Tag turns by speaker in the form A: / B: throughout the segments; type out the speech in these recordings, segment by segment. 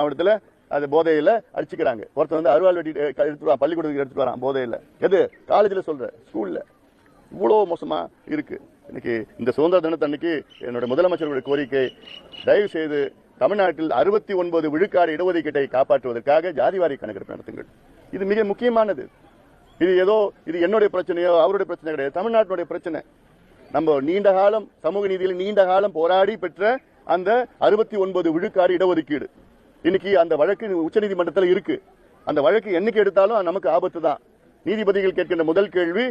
A: மாவட்டத்தில் அது போதையில் அடிச்சுக்கிறாங்க. ஒருத்தன் வந்து அருவாள் வெட்டி எடுத்துட்டு வரான் பள்ளிக்கூடத்துக்கு எடுத்துட்டு வரான் போதையில். எது? காலேஜில் சொல்கிறேன் ஸ்கூலில். இவ்வளோ மோசமாக இருக்குது இன்னைக்கு இந்த சுதந்திர தினத்தன்னைக்கு என்னோட முதலமைச்சருடைய கோரிக்கை தயவு செய்து தமிழ்நாட்டில் அறுபத்தி ஒன்பது விழுக்காடு இடஒதுக்கீட்டை காப்பாற்றுவதற்காக ஜாதிவாரி கணக்கெடுப்பு நடத்துங்கள். இது மிக முக்கியமானது. இது ஏதோ இது என்னுடைய பிரச்சனையோ அவருடைய பிரச்சனை கிடையாது. தமிழ்நாட்டினுடைய பிரச்சனை. நம்ம நீண்ட காலம் சமூக நீதியில் நீண்ட காலம் போராடி பெற்ற அந்த அறுபத்தி ஒன்பது விழுக்காடு இடஒதுக்கீடு. இன்னைக்கு அந்த வழக்கு உச்சநீதிமன்றத்தில் இருக்கு. அந்த வழக்கு என்னைக்கு எடுத்தாலும் நமக்கு ஆபத்து தான் நீதிபதிகள் கேட்கின்ற முதல் கேள்வி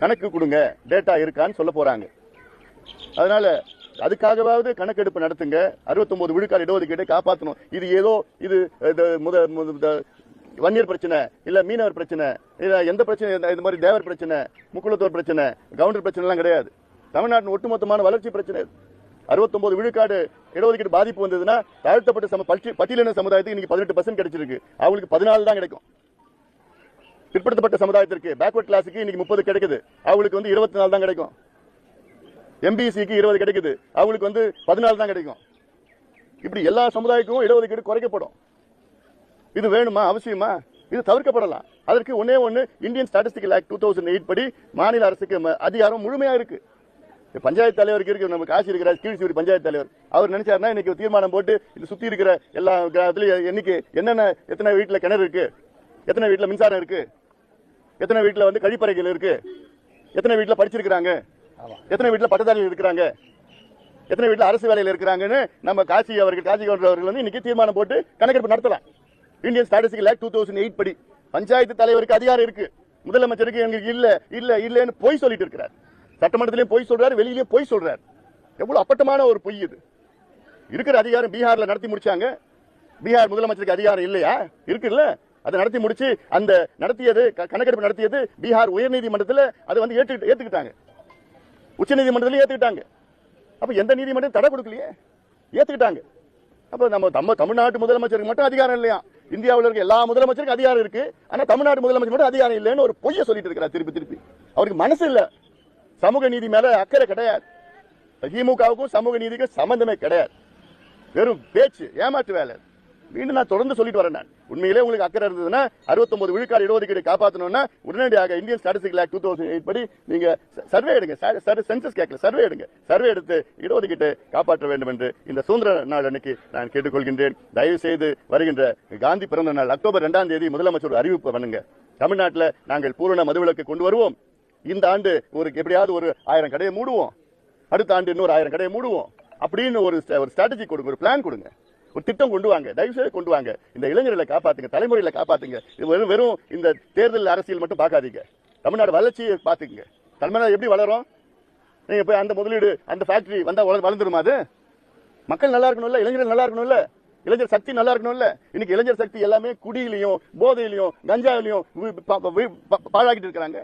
A: கணக்கு கொடுங்க டேட்டா இருக்கான்னு சொல்ல போறாங்க. அதனால அதுக்காகவாவது கணக்கெடுப்பு நடத்துங்க. 69 விழுக்காடு இடஒதுக்கீட்டை காப்பாற்றணும் இது ஏதோ இது முத இந்த வன்னியர் பிரச்சனை இல்லை மீனவர் பிரச்சனை இல்லை எந்த பிரச்சனை இந்த- மாதிரி தேவர் பிரச்சனை முக்குளத்தோர் பிரச்சனை கவுண்டர் பிரச்சனைலாம் கிடையாது. தமிழ்நாட்டின் ஒட்டுமொத்தமான வளர்ச்சி பிரச்சனை இது. 69 விழுக்காடு இடஒதுக்கீடு பாதிப்பு வந்ததுன்னா தாழ்த்தப்பட்ட சம பட்டியலின சமுதாயத்துக்கு இன்னைக்கு பதினெட்டு பர்சன்ட் கிடைச்சிருக்கு. அவங்களுக்கு பதினாலு தான் கிடைக்கும். பிற்படுத்தப்பட்ட சமுதாயத்திற்கு பேக்வர்ட் கிளாஸுக்கு இன்னைக்கு முப்பது கிடைக்குது. அவங்களுக்கு வந்து இருபத்தி நாலு தான் கிடைக்கும். எம்பிசிக்கு இருபது கிடைக்குது. அவங்களுக்கு வந்து பதினாலு தான் கிடைக்கும். இப்படி எல்லா சமுதாயக்கும் இடஒதுக்கீடு குறைக்கப்படும். இது வேணுமா? அவசியமா? இது தவிர்க்கப்படலாம். அதற்கு ஒன்னே ஒன்று Indian statistical act two thousand eight படி மாநில அரசுக்கு அதிகாரம் முழுமையாக இருக்கு. பஞ்சாயத்து தலைவருக்கு இருக்கு நம்ம காசி இருக்கிற கீழ்சூரி பஞ்சாயத்து தலைவர். அவர் நினைச்சாருன்னா இன்னைக்கு தீர்மானம் போட்டு இது சுத்தி இருக்கிற எல்லா கிராமத்துலயும் என்னைக்கு என்னென்ன எத்தனை வீட்டுல கிணறு இருக்கு? எத்தனை வீட்டுல மின்சாரம் இருக்கு? எத்தனை வீட்டுல வந்து கழிப்பறைகள் இருக்கு? எத்தனை வீட்டுல படிச்சிருக்கிறாங்க? எத்தனை வீட்டுல பட்டதாரிகள் இருக்கிறாங்க? எத்தனை வீட்டுல அரசு வேலையில இருக்கிறாங்கன்னு நம்ம காசி அவர்கள் காசி கவுண்டர் அவர்கள் வந்து இன்னைக்கு தீர்மானம் போட்டு கணக்கெடுப்பு நடத்தலாம். Indian statistic act two thousand eight படி பஞ்சாயத்து தலைவருக்கு அதிகாரம் இருக்கு. முதலமைச்சருக்கு எங்களுக்கு இல்ல இல்ல இல்லன்னு பொய் சொல்லிட்டு இருக்கிறார். சட்டமன்றத்திலேயும் பொய் சொல்றாரு வெளியிலேயும் பொய் சொல்றாரு. எவ்வளவு அப்பட்டமான ஒரு பொய் இது. இருக்கிற அதிகாரம் பீகார்ல நடத்தி முடிச்சாங்க. பீகார் முதலமைச்சருக்கு அதிகாரம் இல்லையா? இருக்குல்ல? அதை நடத்தி முடிச்சு அந்த நடத்தியது க- கணக்கெடுப்பு நடத்தியது பீகார் உயர்நீதிமன்றத்தில் அதை வந்து ஏற்று ஏத்துக்கிட்டாங்க. உச்சநீதிமன்றத்திலே ஏத்துக்கிட்டாங்க. அப்போ எந்த நீதிமன்றம் தடை கொடுக்கலையே? ஏத்துக்கிட்டாங்க. அப்போ நம்ம நம்ம தமிழ்நாட்டு முதலமைச்சருக்கு மட்டும் அதிகாரம் இல்லையா? இந்தியாவில் இருக்க எல்லா முதலமைச்சருக்கும் அதிகாரம் இருக்கு. ஆனா தமிழ்நாடு முதலமைச்சர் மட்டும் அதிகாரம் இல்லைன்னு ஒரு பொய்ய சொல்லிட்டு இருக்கிறார் திருப்பி திருப்பி. அவருக்கு மனசு இல்லை. சமூக நீதி மேல அக்கறை கிடையாது. திமுகவுக்கும் சமூக நீதிக்கும் சம்பந்தமே கிடையாது. வெறும் பேச்சு ஏமாற்று வேலை. மீண்டும் நான் தொடர்ந்து சொல்லிட்டு வரேன் நான். உண்மையிலே உங்களுக்கு அக்கறை இருந்ததுன்னா 69 விழுக்காடு இடஒதுக்கீடு காப்பாற்றணும்னா உடனடியாக Indian statistic act two thousand eight படி நீங்க சர்வே எடுங்க. சென்சஸ் கேட்கல. சர்வே எடுங்க. சர்வே எடுத்து இடஒதுக்கீட்டை காப்பாற்ற வேண்டும் என்று இந்த சுதந்திர நாள் அன்னைக்கு நான் கேட்டுக்கொள்கின்றேன். தயவு செய்து வருகின்ற காந்தி பிறந்த நாள் அக்டோபர் ரெண்டாம் தேதி முதலமைச்சர் அறிவிப்பு பண்ணுங்க. தமிழ்நாட்டில் நாங்கள் பூரண மதுவிலக்கு கொண்டு வருவோம். இந்த ஆண்டு ஒரு எப்படியாவது ஒரு ஆயிரம் கடையை மூடுவோம். அடுத்த ஆண்டு இன்னொரு ஆயிரம் கடையை மூடுவோம். அப்படின்னு ஒரு ஒரு ஸ்ட்ராட்டஜி கொடுங்க ஒரு பிளான் கொடுங்க. ஒரு திட்டம் கொண்டு வாங்க தயவுசெய்து கொண்டு வாங்க. இந்த இளைஞர்களை காப்பாத்துங்க தலைமுறையில காப்பாத்துங்க. இது வெறும் வெறும் இந்த தேர்தல் அரசியல் மட்டும் பார்க்காதீங்க. தமிழ்நாடு வளர்ச்சியை பார்த்துக்குங்க. தமிழ்நாடு எப்படி வளரும்? நீங்க போய் அந்த முதலீடு அந்த ஃபேக்டரி வந்தா வளர் வளர்ந்துருமா அது? மக்கள் நல்லா இருக்கணும்ல இளைஞர்கள் நல்லா இருக்கணும்ல? இளைஞர் சக்தி நல்லா இருக்கணும்ல? இன்னைக்கு இளைஞர் சக்தி எல்லாமே குடியிலையும் போதையிலையும் கஞ்சாவிலையும் பாழாக்கிட்டு இருக்கிறாங்க.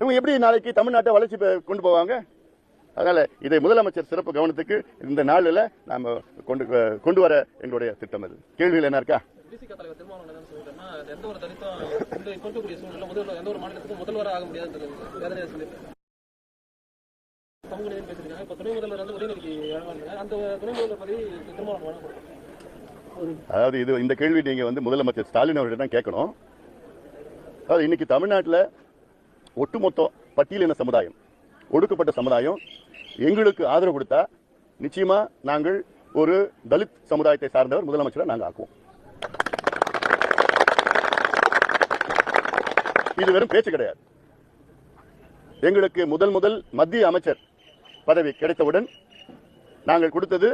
A: இவங்க எப்படி நாளைக்கு தமிழ்நாட்டை வளர்ச்சி கொண்டு போவாங்க? அதனால இதை முதலமைச்சர் சிறப்பு கவனத்துக்கு இந்த நாளில் நாம கொண்டு கொண்டு வர எங்களுடைய திட்டம் அது. கேள்விகள் என்ன இருக்கா? அதாவது இது இந்த கேள்வி நீங்க வந்து முதலமைச்சர் ஸ்டாலின் அவர்கிட்ட தான் கேட்கணும். அதாவது இன்னைக்கு தமிழ்நாட்டில் ஒட்டுமொத்த பட்டியலின சமுதாயம் ஒடுக்கப்பட்ட சமுதாயம் எங்களுக்கு ஆதரவு கொடுத்தா நிச்சயமா நாங்கள் ஒரு தலித் சமுதாயத்தை சார்ந்தவர் முதலமைச்சரை நாங்கள் ஆக்குவோம். இது வெறும் பேச்சு கிடையாது. எங்களுக்கு முதல் முதல் மத்திய அமைச்சர் பதவி கிடைத்தவுடன் நாங்கள் கொடுத்தது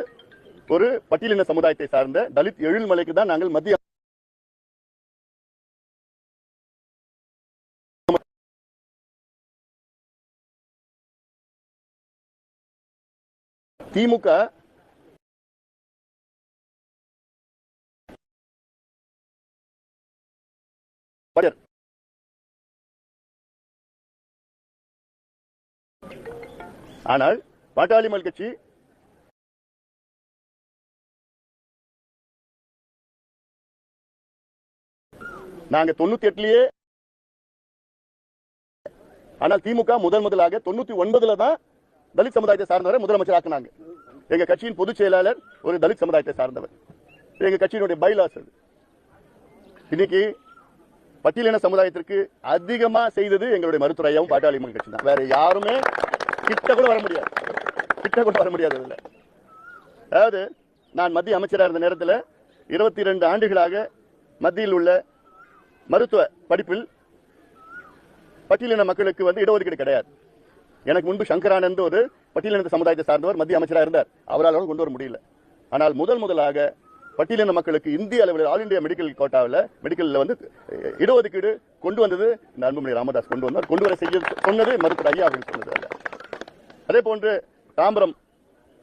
A: ஒரு பட்டியலின சமுதாயத்தை சார்ந்த தலித் எழில்மலைக்கு தான் நாங்கள் மத்திய திமுக ஆனால் பாட்டாளி மல் கட்சி நாங்க தொண்ணூத்தி எட்டுலயே ஆனால் திமுக முதன் முதலாக தொண்ணூத்தி ஒன்பதுல தான் தலித் சமுதாயத்தை சார்ந்தவரை முதலமைச்சர் ஆக்குனாங்க. எங்க கட்சியின் பொதுச் செயலாளர் ஒரு தலித் சமுதாயத்தை சார்ந்தவர். எங்க கட்சியினுடைய பைலாஸ் அது. இன்னைக்கு பட்டியலின சமுதாயத்திற்கு அதிகமா செய்தது எங்களுடைய மருத்துவரையாவும் பாட்டாளி மக்கள் கட்சி தான். வேற யாருமே கிட்ட கூட வர முடியாது. கிட்ட கூட வர முடியாது அதில். அதாவது நான் மத்திய அமைச்சராக இருந்த நேரத்தில் இருபத்தி ரெண்டு ஆண்டுகளாக மத்தியில் உள்ள மருத்துவ படிப்பில் பட்டியலின மக்களுக்கு வந்து இடஒதுக்கீடு கிடையாது. எனக்கு முன்பு சங்கரானந்த் ஒரு பட்டியலின சமுதாயத்தை சார்ந்தவர் மத்திய அமைச்சராக இருந்தார். அவரால் கொண்டு வர முடியல. ஆனால் முதல் முதலாக பட்டியலின மக்களுக்கு இந்திய அளவில் ஆல் இந்தியா மெடிக்கல் கோட்டாவில் மெடிக்கலில் வந்து இடஒதுக்கீடு கொண்டு வந்தது இந்த அன்புமணி ராமதாஸ் கொண்டு வந்தார். கொண்டு வர செய்ய சொன்னது மருத்துவர் ஐயா அப்படின்னு சொன்னது அதே போன்று தாம்பரம்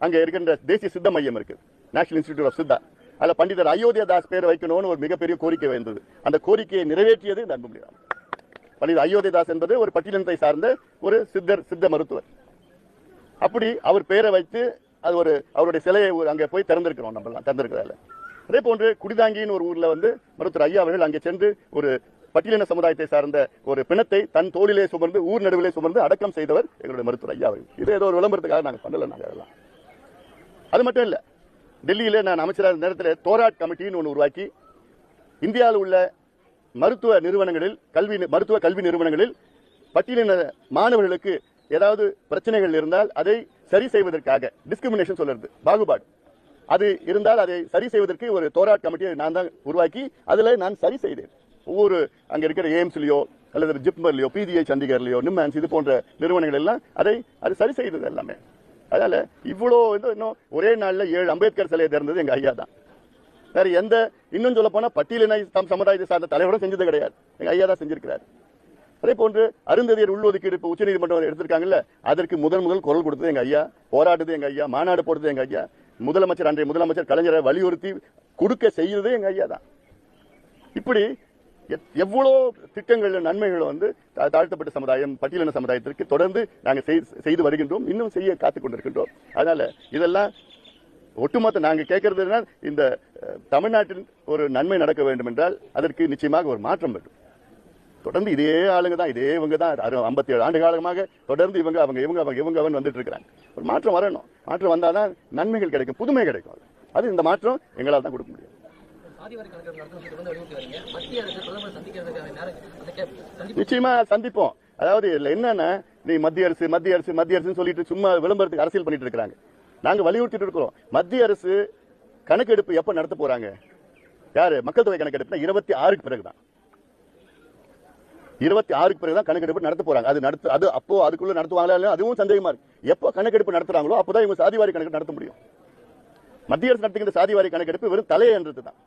A: அங்க இருக்கின்ற தேசிய சித்த மையம் இருக்கு. நேஷனல் இன்ஸ்டிடியூட் ஆஃப் சித்தா அதில் பண்டிதர் அயோத்தியா தாஸ் பேர் வைக்கணும்னு ஒரு மிகப்பெரிய கோரிக்கை வந்தது. அந்த கோரிக்கையை நிறைவேற்றியது இந்த அன்புமணி ராமதாஸ். பண்டித அயோத்திதாஸ் என்பது ஒரு பட்டியலினத்தை சார்ந்த ஒரு சித்தர் சித்த மருத்துவர். அப்படி அவர் பெயரை வைத்து அது ஒரு அவருடைய சிலையை அங்கே போய் திறந்திருக்கிறோம் நம்மளாம் திறந்திருக்கிறதால. அதே போன்று குடிதாங்கின்னு ஒரு ஊரில் வந்து மருத்துவர் ஐயா அவர்கள் அங்கே சென்று ஒரு பட்டியலின சமுதாயத்தை சார்ந்த ஒரு பிணத்தை தன் தோளிலே சுமர்ந்து ஊர் நடுவிலே சுமர்ந்து அடக்கம் செய்தவர் எங்களுடைய மருத்துவர் ஐயா அவர்கள். இது ஏதோ ஒரு விளம்பரத்துக்காக நாங்கள் பண்ணல நாங்கள் அதெல்லாம். அது மட்டும் இல்லை டெல்லியில் நான் அமைச்சராக நேரத்தில் தோராட் கமிட்டின்னு ஒன்று உருவாக்கி இந்தியாவில் உள்ள மருத்துவ நிறுவனங்களில் கல்வி மருத்துவ கல்வி நிறுவனங்களில் பட்டியலின மாணவர்களுக்கு ஏதாவது பிரச்சனைகள் இருந்தால் அதை சரி செய்வதற்காக டிஸ்கிரிமினேஷன் சொல்றது பாகுபாடு. அது இருந்தால் அதை சரி செய்வதற்கு ஒரு தோராட் கமிட்டியை நான் தான் உருவாக்கி அதில் நான் சரி செய்தேன். ஒவ்வொரு அங்கே இருக்கிற எய்ம்ஸ்லையோ அல்லது ஜிப்மர்லையோ பிஜிஐ சண்டிகர்லையோ நிம்மன்ஸ் இது போன்ற நிறுவனங்கள் எல்லாம் அதை அது சரி செய்தது எல்லாமே. அதனால இவ்வளோ இது இன்னும் ஒரே நாளில் ஏழு அம்பேத்கர் சிலையை திறந்தது எங்கள் ஐயா தான். வேற எந்த இன்னும் சொல்ல போனா பட்டியலினை சம் சமுதாயத்தை சார்ந்த தலைவரும் செஞ்சது கிடையாது. எங்க ஐயா தான் செஞ்சிருக்கிறார். அதே போன்று அருந்ததியர் உள்ஒதுக்கீடு இப்போ உச்சநீதிமன்றம் எடுத்திருக்காங்கல்ல அதற்கு முதல் முதல் குரல் கொடுத்தது எங்க ஐயா போராடுறது எங்க ஐயா மாநாடு போடுறது எங்க ஐயா முதலமைச்சர் அன்றைய முதலமைச்சர் கலைஞரை வலியுறுத்தி கொடுக்க செய்யறது எங்க ஐயா தான். இப்படி எத்- எவ்வளோ திட்டங்கள் நன்மைகள் வந்து தா- தாழ்த்தப்பட்ட சமுதாயம் பட்டியலின சமுதாயத்திற்கு தொடர்ந்து நாங்கள் செய்து வருகின்றோம் இன்னும் செய்ய காத்து கொண்டிருக்கின்றோம். அதனால இதெல்லாம் ஒட்டுமொத்த நாங்க கேட்கறது என்ன இந்த தமிழ்நாட்டின் ஒரு நன்மை நடக்க வேண்டும் என்றால் அதற்கு நிச்சயமாக ஒரு மாற்றம் வேண்டும். தொடர்ந்து இதே ஆளுங்க தான் இதே இவங்க தான் ஐம்பத்தி ஏழு ஆண்டு காலமாக தொடர்ந்து இவங்க அவங்க இவங்க அவங்க இவங்க அவன் வந்துட்டு இருக்கிறாங்க ஒரு மாற்றம் வரணும். மாற்றம் வந்தாதான் நன்மைகள் கிடைக்கும் புதுமை கிடைக்கும் அது. இந்த மாற்றம் எங்களால் தான் கொடுக்க முடியும். நிச்சயமா சந்திப்போம். அதாவது இதுல என்னன்னா நீ மத்திய அரசு மத்திய அரசு மத்திய அரசுன்னு சொல்லிட்டு சும்மா விளம்பரத்துக்கு அரசியல் பண்ணிட்டு இருக்காங்க நாங்க வலியுறுத்திட்டு இருக்கிறோம். மத்திய அரசு கணக்கெடுப்பு எப்ப நடத்த போறாங்க? யாரு? மக்கள் தொகை கணக்கெடுப்புனா இருபத்தி ஆறுக்கு பிறகுதான். இருபத்தி ஆறுக்கு பிறகுதான் கணக்கெடுப்பு நடத்த போறாங்க. அது நடத்து அது அப்போ அதுக்குள்ள நடத்துவாங்களா இல்லையா? அதுவும் சந்தேகமா இருக்கு. எப்போ கணக்கெடுப்பு நடத்துறாங்களோ அப்போதான் இவங்க சாதிவாரி கணக்கு நடத்த முடியும். மத்திய அரசு நடத்துகின்ற சாதிவாரி கணக்கெடுப்பு வெறும் தலையன்றது தான்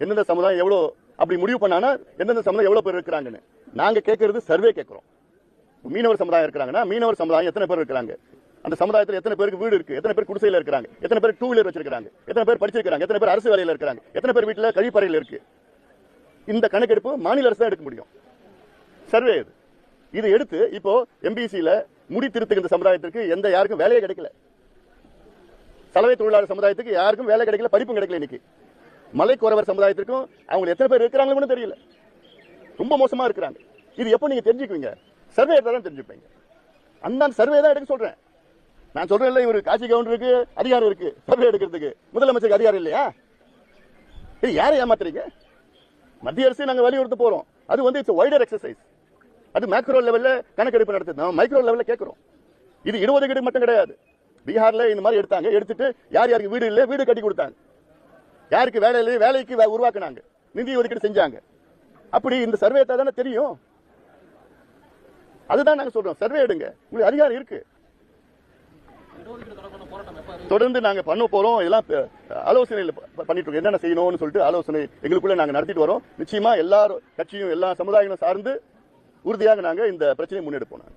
A: எந்தெந்த சமுதாயம் எவ்வளோ அப்படி முடிவு பண்ணானா எந்தெந்த சமுதாயம் எவ்வளோ பேர் இருக்கிறாங்கன்னு. நாங்க கேட்கறது சர்வே கேட்குறோம். மீனவர் சமுதாயம் இருக்கிறாங்கன்னா மீனவர் சமுதாயம் எத்தனை பேர் இருக்கிறாங்க? அந்த சமுதாயத்தில் எத்தனை பேருக்கு வீடு இருக்கு? எத்தனை பேர் குடிசையில் இருக்கிறாங்க? எத்தனை பேர் டூ வீலர் வச்சிருக்காங்க எத்தனை பேர் படிச்சிருக்காங்க எத்தனை பேர் அரசு வேலையில் இருக்கிறாங்க? எத்தனை பேர் வீட்டில் கழிப்பறையில் இருக்கு? இந்த கணக்கெடுப்பு மாநில அரசு தான் எடுக்க முடியும். சர்வே இது. இது எடுத்து இப்போ எம்பிசியில் முடி திருத்துகின்ற சமுதாயத்திற்கு எந்த யாருக்கும் வேலையே கிடைக்கல. சலவை தொழிலாளர் சமுதாயத்துக்கு யாருக்கும் வேலை கிடைக்கல படிப்பும் கிடைக்கல இன்னைக்கு. மலைக்குறவர் சமுதாயத்திற்கும் அவங்க எத்தனை பேர் இருக்கிறாங்கன்னு தெரியல. ரொம்ப மோசமா இருக்கிறாங்க. இது எப்போ நீங்க தெரிஞ்சுக்குவீங்க? சர்வே தான் தெரிஞ்சுப்பீங்க. அந்த சர்வே தான் எடுக்க சொல்றேன். நான் சொல்றேன் இல்ல இவரு காட்சி கவுண்டருக்கு அதிகாரம் இருக்கு. சர்வே எடுக்கிறதுக்கு. முதலமைச்சருக்கு அதிகாரம் இல்லையா? இது யாரை ஏமாத்துறீங்க? மத்திய அரசு நாங்க வலியுறுத்த போறோம். அது வந்து இட்ஸ் வைடர் எக்ஸசைஸ் அது மேக்ரோ லெவல்ல கணக்கெடுப்பு நடத்துது. நம்ம மைக்ரோ லெவல்ல கேட்கிறோம் இது இடஒதுக்கீடு மட்டும் கிடையாது. பீகார்ல இந்த மாதிரி எடுத்தாங்க. எடுத்துட்டு யார் யாருக்கு வீடு இல்லை வீடு கட்டி கொடுத்தாங்க. யாருக்கு வேலை இல்லை வேலைக்கு உருவாக்குனாங்க. நிதி ஒதுக்கீடு செஞ்சாங்க. அப்படி இந்த சர்வே தானே தெரியும். அதுதான் நாங்கள் சொல்றோம். சர்வே எடுங்க. உங்களுக்கு அதிகாரம் இருக்குது
B: இடஒதுக்கீடு தொடர்பான போராட்டம் எப்ப
A: தொடர்ந்து நாங்க பண்ண போறோம். எல்லாம் ஆலோசனை ஆலோசனையில் பண்ணிட்டு இருக்கோம். என்னென்ன செய்யணும்னு சொல்லிட்டு ஆலோசனை எங்களுக்குள்ள நாங்க நடத்திட்டு வரோம். நிச்சயமா எல்லா கட்சியும் எல்லா சமுதாயங்களும் சார்ந்து உறுதியாக நாங்க இந்த பிரச்சனையை முன்னெடுப்போம்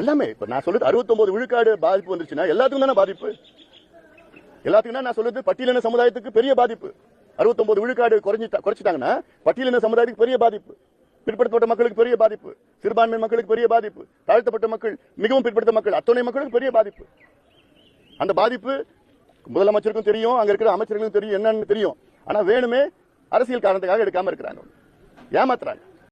A: எல்லாமே இப்ப நான் சொல்றது 69 விழுக்காடு பாதிப்பு வந்துருச்சுன்னா எல்லாத்துக்கும் தானே பாதிப்பு? எல்லாத்துக்கும் நான் சொல்றது பட்டியலின சமுதாயத்துக்கு பெரிய பாதிப்பு. 69 விழுக்காடு குறைஞ்சிட்டா குறைச்சிட்டாங்கன்னா பட்டியலின சமுதாயத்துக்கு பெரிய பாதிப்பு. பிற்படுத்தப்பட்ட மக்களுக்கு பெரிய பாதிப்பு. சிறுபான்மை மக்களுக்கு பெரிய பாதிப்பு. தாழ்த்தப்பட்ட மக்கள் மிகவும் பிற்படுத்த மக்கள் அத்தனை மக்களுக்கு பெரிய பாதிப்பு. அந்த பாதிப்பு முதலமைச்சருக்கும் தெரியும் அங்க இருக்கிற அமைச்சர்களுக்கும் தெரியும் என்னன்னு தெரியும். ஆனா வேணுமே அரசியல் காரணத்துக்காக எடுக்காம இருக்கிறாங்க. ஏமாத்துறாங்க.